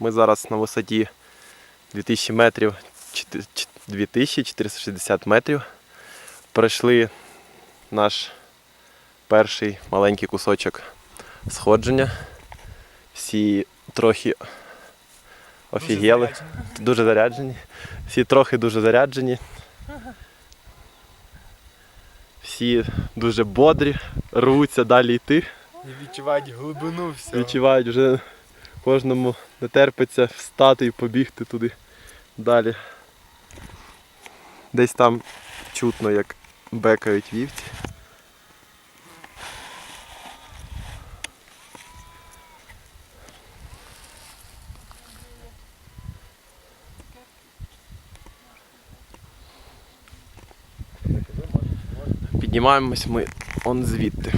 Ми зараз на висоті 2000 метрів, 2460 метрів. Пройшли наш перший маленький кусочок сходження. Всі трохи офігели, дуже заряджені. Всі трохи дуже заряджені. Всі дуже бодрі, рвуться далі йти. І відчувають глибину всього. Відчувають вже кожному не терпиться встати і побігти туди далі. Десь там чутно, як бекають вівці. Піднімаємось ми он звідти.